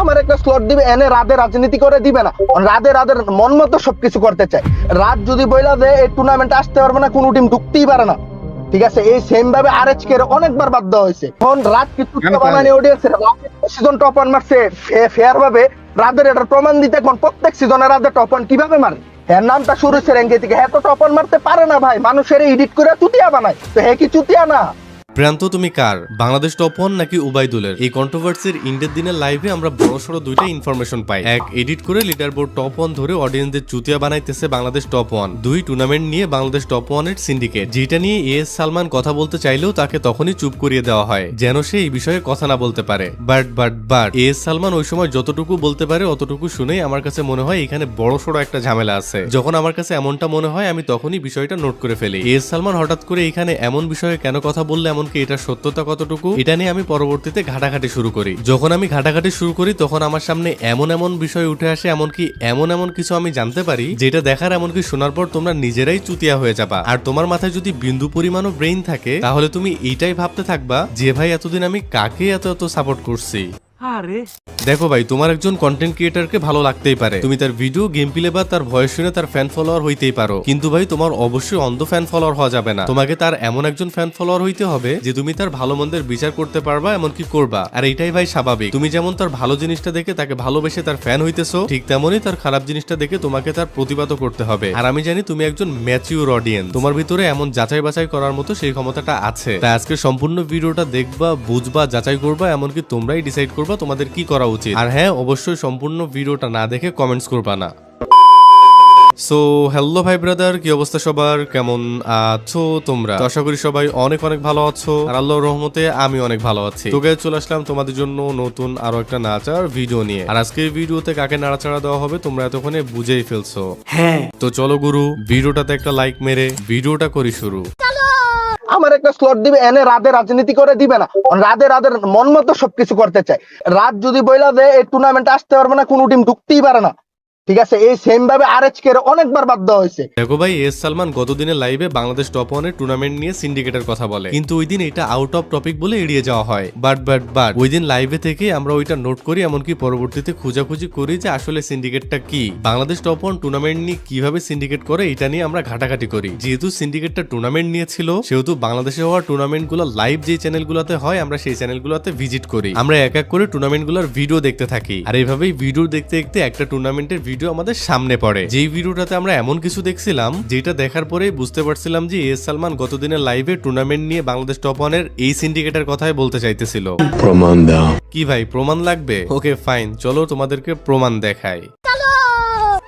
আমার একটা স্লট দিবে এনে রাধে রাজনীতি করে দিবে না। রাধে রাধের মন মতো সবকিছু করতে চায়। রাত যদি বইলা দেয় এই টুর্নামেন্টে আসতে পারবে না কোনো টিম ঢুকতেই পারে না। ঠিক আছে? এই সেম ভাবে আর এইচ কে অনেকবার বাধ্য হয়েছে। এখন রাত কিছু? বানানি অডিয়েন্স সিজন টপ ওয়ান মারছে ফেয়ার ভাবে রাদের এটা প্রমাণ দিতে এখন প্রত্যেক সিজনে রাদের টপ ওয়ান কীভাবে মারে? হ্যাঁ নামটা শুরু হচ্ছে র্যাঙ্কে থেকে হ্যাঁ তো টপ ওয়ান মারতে পারে না ভাই। মানুষের এডিট করে চুতিয়া বানায়। তো হ্যাঁ কি চুতিয়া না? প্রান্ত তুমি কার? বাংলাদেশ টপ ওয়ান নাকি উবাইদুলের? এই কন্ট্রোভার্সির ইন্ডের দিনের লাইভে আমরা বড় সড়ো দুইটা ইনফরমেশন পাই। এক এডিট করে লিডার বোর্ড টপ ওয়ান ধরে অডিয়েন্সদের চুতিয়া বানাইতেছে বাংলাদেশ টপ ওয়ান দুই টুর্নামেন্ট নিয়ে বাংলাদেশ টপ ওয়ানের সিন্ডিকেট যেটা নিয়ে এ এস সালমান কথা বলতে চাইলেও তাকে তখনই চুপ করিয়ে দেওয়া হয়, যেন সে এই বিষয়ে কথা না বলতে পারে। But but but A S Salman ওই সময় যতটুকু বলতে পারে অতটুকু শুনেই আমার কাছে মনে হয় এখানে বড় সড়ো একটা ঝামেলা আছে। যখন আমার কাছে এমনটা মনে হয়, আমি তখনই বিষয়টা নোট করে ফেলি। এ এস সালমান হঠাৎ করে এখানে এমন বিষয়ে কেন কথা বললে এমনকি এটা সত্যতা কতটুকু? এটা নিয়ে আমি পরবর্তীতে ঘাটাঘাটি শুরু করি। যখন আমি ঘাটাঘাটি শুরু করি, তখন আমার সামনে এমন এমন বিষয় উঠে আসে, এমনকি এমন এমন কিছু আমি জানতে পারি, যেটা দেখার এমনকি শোনার পর তোমরা নিজেরাই চুতিয়া হয়ে যাবা। আর তোমার মাথায় যদি বিন্দু পরিমাণও ব্রেইন থাকে, তাহলে তুমি এইটাই ভাবতে থাকবা, যে ভাই এতদিন আমি কাকে এত এত সাপোর্ট করছি? দেখো ভাই, তোমার একজন কন্টেন্ট ক্রিয়েটারকে ভালো লাগতেই পারে। তুমি তার ভিডিও গেম প্লে বা তার ভয়েস শুনে তার ফ্যান ফলোয়ার হইতেই পারো। কিন্তু ভাই, তোমার অবশ্যই অন্ধ ফ্যান ফলোয়ার হওয়া যাবে না। তোমাকে তার এমন একজন ফ্যান ফলোয়ার হইতে হবে যে তুমি তার ভালো মন্দের বিচার করতে পারবা, এমনকি করবা। আর এটাই ভাই স্বাভাবিক। তুমি যেমন তার ভালো জিনিসটা দেখে তাকে ভালোবেসে তার ফ্যান হইতেছো, ঠিক তেমনই তার খারাপ জিনিসটা দেখে তোমাকে তার প্রতিবাদও করতে হবে। আর আমি জানি তুমি একজন ম্যাচিউর অডিয়েন্স তোমার ভিতরে এমন যাচাই বাছাই করার মতো সেই ক্ষমতাটা আছে। তাই আজকে সম্পূর্ণ ভিডিওটা দেখবা, বুঝবা, যাচাই করবা, এমনকি তোমরাই ডিসাইড করবা তোমাদের কি করা উচিত? আর হ্যাঁ অবশ্যই সম্পূর্ণ ভিডিওটা না দেখে কমেন্টস করবা না। সো হ্যালো ভাই ব্রাদার কি অবস্থা সবার? কেমন আছো তোমরা? আশা করি সবাই অনেক অনেক ভালো আছো। আর আল্লাহর রহমতে আমি অনেক ভালো আছি। তোকে চলে আসলাম তোমাদের জন্য নতুন আরও একটা নাচার ভিডিও নিয়ে। আর আজকের ভিডিওতে কাকে নাড়াচাড়া দেওয়া হবে তোমরা এতক্ষণে বুঝেই ফেলছো। হ্যাঁ। তো চলো গুরু ভিডিওটাতে একটা লাইক মেরে ভিডিওটা করি শুরু। আমার একটা স্লট দিবে, এনে রাধে রাজনীতি করে দিবে না। রাধে রাধের মন মতো সবকিছু করতে চায়। রাত যদি বইলা দেয়, এই টুর্নামেন্টে আসতে পারবে না, কোনো টিম ঢুকতেই পারে না। ঠিক আছে, এই সেম ভাবে অনেকবার হয়েছে। দেখো ভাই, এস সালমান লাইভে বাংলাদেশ টপ ওয়ানের টুর্নামেন্ট নিয়ে সিন্ডিকেটের কথা বলে। কিন্তু ওই দিন এটা আউট অফ টপিক বলে এড়িয়ে যাওয়া হয়। বাট বাট বাট ওই দিন লাইভে থেকে আমরা ওইটা নোট করি, এমনকি পরবর্তীতে খোঁজাখুঁজি করি যে আসলে সিন্ডিকেটটা কি। বাংলাদেশ টপ ওয়ান টুর্নামেন্ট নিয়ে কীভাবে সিন্ডিকেট করে, এটা নিয়ে আমরা ঘাটাঘাটি করি। যেহেতু সিন্ডিকেটটা টুর্নামেন্ট নিয়েছিল, সেহেতু বাংলাদেশে হওয়া টুর্নামেন্টগুলো লাইভ যে চ্যানেলগুলোতে হয়, আমরা সেই চ্যানেলগুলোতে ভিজিট করি। আমরা এক এক করে টুর্নামেন্টগুলোর ভিডিও দেখতে থাকি। আর এইভাবেই ভিডিও দেখতে দেখতে একটা টুর্নামেন্টের ভিডিও আমাদের সামনে পড়ে। যেই ভিডিওটাতে আমরা এমন কিছু দেখছিলাম যেটা দেখার পরেই বুঝতে পারছিলাম যে এস সালমান গতদিনের লাইভে টুর্নামেন্ট নিয়ে বাংলাদেশ টপ ওয়ানের এই সিন্ডিকেটের কথাই বলতে চাইতেছিল। প্রমাণ দাও। কি ভাই প্রমাণ লাগবে? ওকে ফাইন চলো তোমাদেরকে প্রমাণ দেখাই।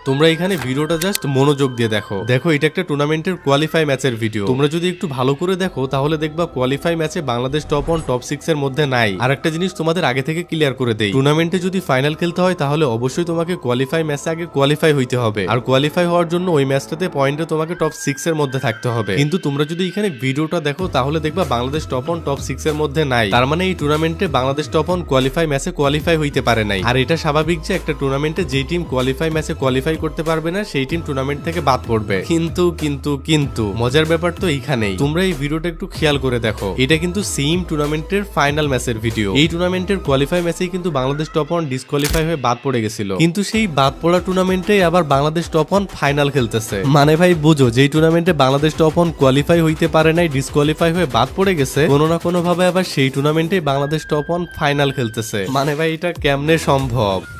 তোমরা এখানে ভিডিওটা জাস্ট মনোযোগ দিয়ে দেখো। দেখো, এটা একটা টুর্নামেন্টের কোয়ালিফাই ম্যাচের ভিডিও তোমরা যদি একটু ভালো করে দেখো, তাহলে দেখবা কোয়ালিফাই ম্যাচে Bangladesh top one top six এর মধ্যে নাই। আর একটা জিনিস তোমাদের আগে থেকে ক্লিয়ার করে দেই। টুর্নামেন্টে যদি ফাইনাল খেলতে হয়, তাহলে অবশ্যই তোমাকে কোয়ালিফাই ম্যাচে আগে কোয়ালিফাই হইতে হবে। আর কোয়ালিফাই হওয়ার জন্য ওই ম্যাচটাতে পয়েন্টে তোমাকে টপ সিক্স এর মধ্যে থাকতে হবে। কিন্তু তোমরা যদি এখানে ভিডিওটা দেখো, তাহলে দেখবা Bangladesh top one top six এর মধ্যে নাই। তার মানে এই টুর্নামেন্টে বাংলাদেশ টপ ওয়ান কোয়ালিফাই ম্যাচে কোয়ালিফাই হইতে পারে নাই। আর এটা স্বাভাবিক যে একটা টুর্নামেন্টে যে টিম কোয়ালিফাই ম্যাচে কোয়ালিফাই করতে পারবে না, সেই টিম টুর্নামেন্ট থেকে বাদ পড়বে। কিন্তু কিন্তু কিন্তু, মজার ব্যাপার তো এইখানেই। তোমরা এই ভিডিওটা একটু খেয়াল করে দেখো। এটা কিন্তু সেম টুর্নামেন্টের ফাইনাল ম্যাচের ভিডিও এই টুর্নামেন্টের কোয়ালিফাই ম্যাচেই কিন্তু বাংলাদেশ টপ ওয়ান ডিসকোয়ালিফাই হয়ে বাদ পড়ে গেছিল। কিন্তু সেই বাদ পড়া টুর্নামেন্টে আবার বাংলাদেশ টপ ওয়ান ফাইনাল খেলতেছে। মানে ভাই, বুঝো, যেই টুর্নামেন্টে বাংলাদেশ টপ ওয়ান কোয়ালিফাই হইতে পারে নাই ডিসকোয়ালিফাই হয়ে বাদ পড়ে গেছে, কোনো না কোনো ভাবে আবার সেই টুর্নামেন্টে বাংলাদেশ টপ ওয়ান ফাইনাল খেলতেছে। মানে ভাই, এটা কেমনে সম্ভব?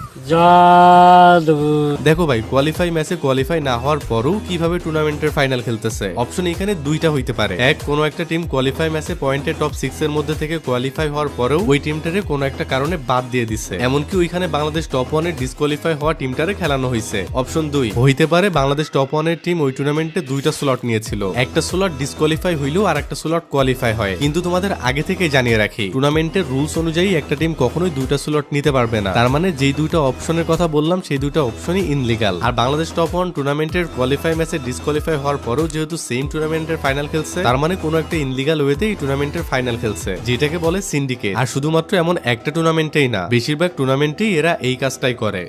দেখো ভাই কোয়ালিফাই ম্যাচে কোয়ালিফাই না হওয়ার পরও কীভাবে টুর্নামেন্টের ফাইনাল খেলতেছে? অপশন এখানে দুইটা হইতে পারে। এক, কোনো একটা টিম কোয়ালিফাই ম্যাচে পয়েন্টে টপ সিক্স এর মধ্যে থেকে কোয়ালিফাই হওয়ার পরেও ওই টিমটারে কোনো একটা কারণে বাদ দিয়ে দিছে। এমনকি ওইখানে বাংলাদেশ টপ ওয়ানের ডিসকোয়ালিফাই হওয়া টিমটারে খেলানো হয়েছে অপশন দুই, হইতে পারে বাংলাদেশ টপ ওয়ানের টিম ওই টুর্নামেন্টে দুইটা স্লট নিয়েছিল। একটা স্লট ডিসকোয়ালিফাই হইলেও আর একটা স্লট কোয়ালিফাই হয়। কিন্তু তোমাদের আগে থেকে জানিয়ে রাখি টুর্নামেন্টের রুলস অনুযায়ী একটা টিম কখনোই দুইটা স্লট নিতে পারবে না। তার মানে যেই দুইটা অপশনের কথা বললাম, সেই দুটো অপশনই ইনলিগাল আর বাংলাদেশ টপ ওয়ান টুর্নামেন্টের কোয়ালিফাই ম্যাচে ডিসকোয়ালিফাই হওয়ার পরেও যেহেতু সেম টুর্নামেন্টের ফাইনাল খেলছে, তার মানে কোনো একটা ইনলিগাল ওয়েতে এই টুর্নামেন্টের ফাইনাল খেলছে, যেটাকে বলে সিন্ডিকেট আর শুধুমাত্র এমন একটা টুর্নামেন্টেই না, বেশিরভাগ টুর্নামেন্টেই এরা এই কাজটাই করে।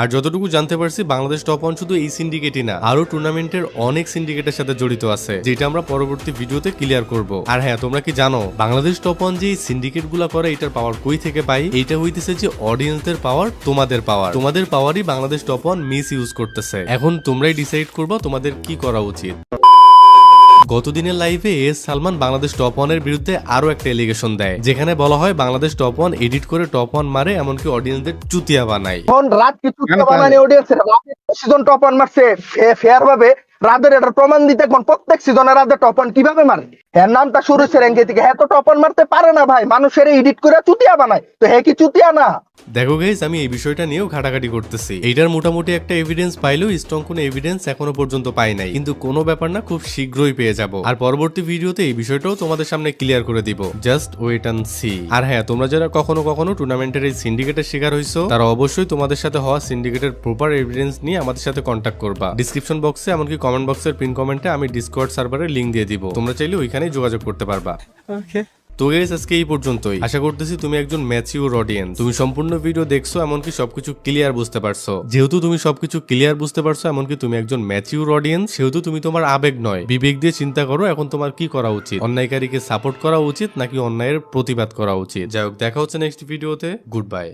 আর যতটুকু জানতে পারছি, বাংলাদেশ টপ ওয়ান শুধু এই সিন্ডিকেটই না আরও টুর্নামেন্টের অনেক সিন্ডিকেটের সাথে জড়িত আছে, যেটা আমরা পরবর্তী ভিডিওতে ক্লিয়ার করব। আর হ্যাঁ তোমরা কি জানো, বাংলাদেশ টপ ওয়ান যে সিন্ডিকেটগুলা করে, এটার পাওয়ার কই থেকে পাই? এটা হইতেছে যে অডিয়েন্সদের পাওয়ার তোমাদের পাওয়ার তোমাদের পাওয়ারই Bangladesh top one misuse করতেছে। এখন তোমরাই ডিসাইড করব তোমাদের কি করা উচিত। গতদিনের লাইভে এস সালমান বাংলাদেশ টপ ওয়ানের বিরুদ্ধে আরও একটা এলিগেশন দেয় যেখানে বলা হয় বাংলাদেশ টপ ওয়ান এডিট করে টপ ওয়ান মারে এমনকি অডিয়েন্সদের চুতিয়া বানায়। এখন রাত কিছু চুতিয়া বানায় অডিয়েন্স সিজন টপ ওয়ান মারছে ফেয়ার ভাবে। রাদের এটার প্রমাণ দিতে এখন প্রত্যেক সিজনে রাদের টপ অন কীভাবে মারে? এর নামটা শুরু র্যাঙ্কে থেকে। হ্যাঁ তো টপ অন মারতে পারে না ভাই। মানুষের এডিট করে চুতিয়া বানায়। তো হ্যাঁ কি চুতিয়া না? দেখো গাইজ আমি এই বিষয়টা নিয়েও ঘাটাঘাটি করতেছি। এইটার মোটামুটি একটা এভিডেন্স পাইলেও স্ট্রং কোনো এভিডেন্স এখনও পর্যন্ত পাই নাই। কিন্তু কোনো ব্যাপার না, খুব শীঘ্রই পেয়ে যাব। আর পরবর্তী ভিডিওতে এই বিষয়টাও তোমাদের সামনে ক্লিয়ার করে দিব। জাস্ট ওয়েট অ্যান্ড সি আর হ্যাঁ তোমরা যারা কখনো কখনো টুর্নামেন্টের এই সিন্ডিকেটের শিকার হইছো, তারা অবশ্যই তোমাদের সাথে হওয়া সিন্ডিকেটের প্রপার এভিডেন্স নিয়ে আমাদের সাথে কন্ট্যাক্ট করবা। ডিসক্রিপশন বক্সে এমনকি কমেন্ট বক্সের পিন কমেন্টে আমি ডিসকর্ড সার্ভারের লিংক দিয়ে দিব। তোমরা চাইলে ওইখানেই যোগাযোগ করতে পারবা। ওকে তো গাইস আজকে এই পর্যন্তই। আশা করতেছি তুমি একজন ম্যাচিউর অডিয়েন্স তুমি সম্পূর্ণ ভিডিও দেখছ এমনকি সবকিছু ক্লিয়ার বুঝতে পারছ। যেহেতু তুমি সবকিছু ক্লিয়ার বুঝতে পারছ এমনকি তুমি একজন ম্যাচিউর অডিয়েন্স সেহেতু তুমি তোমার আবেগ নয়। বিবেক দিয়ে চিন্তা করো এখন তোমার কি করা উচিত? অন্যায়কারীকে সাপোর্ট করা উচিত নাকি অন্যায়ের প্রতিবাদ করা উচিত? যাই হোক দেখা হচ্ছে নেক্সট ভিডিওতে গুড বাই